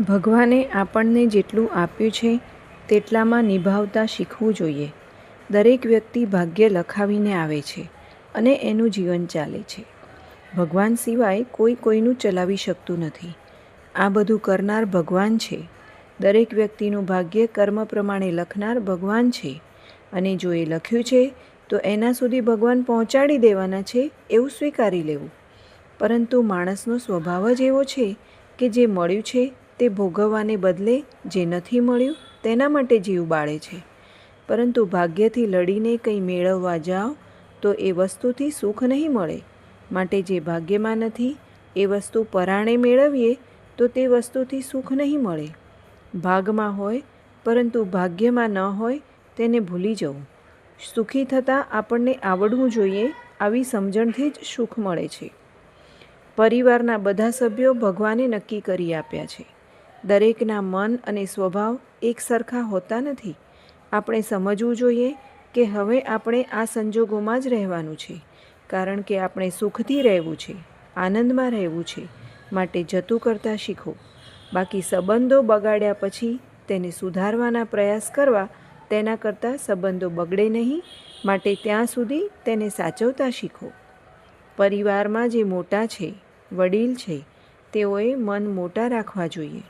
ભગવાને આપણને જેટલું આપ્યું છે, તેટલામાં નિભાવતા શીખવું જોઈએ. દરેક વ્યક્તિ ભાગ્ય લખાવીને આવે છે અને એનું જીવન ચાલે છે. ભગવાન સિવાય કોઈ કોઈનું ચલાવી શકતું નથી. આ બધું કરનાર ભગવાન છે. દરેક વ્યક્તિનું ભાગ્ય કર્મ પ્રમાણે લખનાર ભગવાન છે અને જો એ લખ્યું છે, તો એના સુધી ભગવાન પહોંચાડી દેવાના છે એવું સ્વીકારી લેવું. પરંતુ માણસનો સ્વભાવ જ એવો છે કે જે મળ્યું છે તે ભોગવવાને બદલે જે નથી મળ્યું તેના માટે જીવ બાળે છે. પરંતુ ભાગ્યથી લડીને કંઈ મેળવવા જાઓ તો એ વસ્તુથી સુખ નહીં મળે. માટે જે ભાગ્યમાં નથી, એ વસ્તુ પરાણે મેળવીએ તો તે વસ્તુથી સુખ નહીં મળે. ભાગમાં હોય, પરંતુ ભાગ્યમાં ન હોય તેને ભૂલી જવું. સુખી થતાં આપણને આવડવું જોઈએ, આવી સમજણથી જ સુખ મળે છે. પરિવારના બધા સભ્યો ભગવાને નક્કી કરી આપ્યા છે. દરેકના મન અને સ્વભાવ એક સરખા હોતા નથી. આપણે સમજવું જોઈએ કે હવે આપણે આ સંજોગોમાં જ રહેવાનું છે, કારણ કે આપણે સુખથી રહેવું છે, આનંદમાં રહેવું છે, માટે જતું કરતાં શીખો. બાકી સંબંધો બગાડ્યા પછી તેને સુધારવાના પ્રયાસ કરવા તેના કરતાં સંબંધો બગડે નહીં, માટે ત્યાં સુધી તેને સાચવતા શીખો. પરિવારમાં જે મોટા છે, વડીલ છે, તેઓએ મન મોટા રાખવા જોઈએ.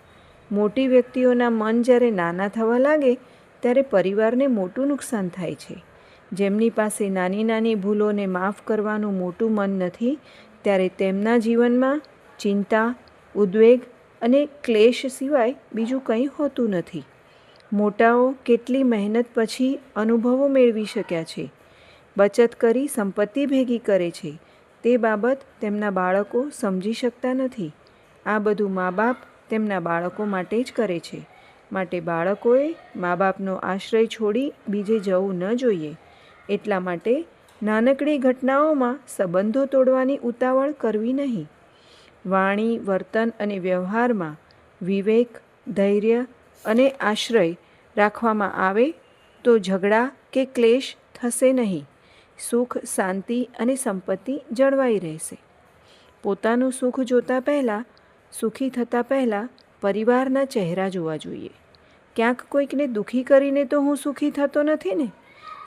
મોટી વ્યક્તિઓના મન જ્યારે નાના થવા લાગે, ત્યારે પરિવારને મોટું નુકસાન થાય છે. જેમની પાસે નાની નાની ભૂલોને માફ કરવાનું મોટું મન નથી, ત્યારે તેમના જીવનમાં ચિંતા, ઉદ્વેગ અને ક્લેશ સિવાય બીજું કંઈ હોતું નથી. મોટાઓ કેટલી મહેનત પછી અનુભવો મેળવી શક્યા છે. બચત કરી સંપત્તિ ભેગી કરે છે. તે બાબત તેમના બાળકો સમજી શકતા નથી. આ બધું મા બાપ તેમના બાળકો માટે જ કરે છે. માટે બાળકોએ મા બાપનો આશ્રય છોડી બીજે જવું ન જોઈએ. એટલા માટે નાનકડી ઘટનાઓમાં સંબંધો તોડવાની ઉતાવળ કરવી નહીં. વાણી, વર્તન અને વ્યવહારમાં વિવેક, ધૈર્ય અને આશ્રય રાખવામાં આવે તો ઝઘડા કે ક્લેશ થશે નહીં. સુખ, શાંતિ અને સંપત્તિ જળવાઈ રહેશે. પોતાનું સુખ જોતાં પહેલાં સુખી થતાં પહેલાં પરિવારના ચહેરા જોવા જોઈએ. ક્યાંક કોઈકને દુઃખી કરીને તો હું સુખી થતો નથી ને?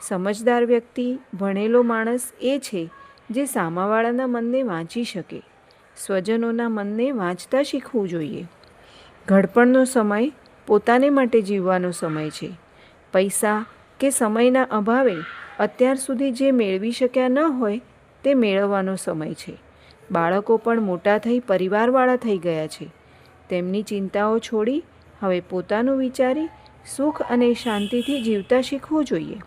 સમજદાર વ્યક્તિ, ભણેલો માણસ એ છે જે સામાવાળાના મનને વાંચી શકે. સ્વજનોના મનને વાંચતા શીખવું જોઈએ. ઘડપણનો સમય પોતાને માટે જીવવાનો સમય છે. પૈસા કે સમયના અભાવે અત્યાર સુધી જે મેળવી શક્યા ન હોય તે મેળવવાનો સમય છે. બાળકો પણ મોટા થઈ પરિવારવાળા થઈ ગયા છે. તેમની ચિંતાઓ છોડી હવે પોતાનું વિચારી સુખ અને શાંતિથી જીવતા શીખવું જોઈએ.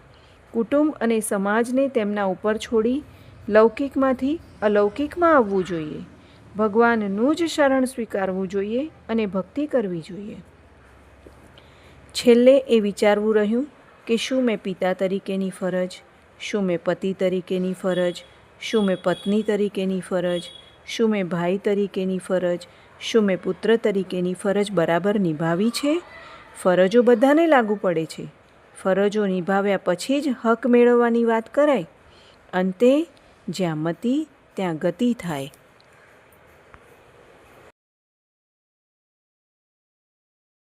કુટુંબ અને સમાજને તેમના ઉપર છોડી લૌકિકમાંથી અલૌકિકમાં આવવું જોઈએ. ભગવાનનું જ શરણ સ્વીકારવું જોઈએ અને ભક્તિ કરવી જોઈએ. છેલ્લે એ વિચારવું રહ્યું કે શું મેં પિતા તરીકેની ફરજ, શું મેં પતિ તરીકેની ફરજ શું મેં પત્ની તરીકેની ફરજ? શું મેં ભાઈ તરીકેની ફરજ? શું મેં પુત્ર તરીકેની ફરજ બરાબર નિભાવી છે? ફરજો બધાને લાગુ પડે છે. ફરજો નિભાવ્યા પછી જ હક મેળવવાની વાત કરાય. અંતે જ્યાં મતિ, ત્યાં ગતિ થાય.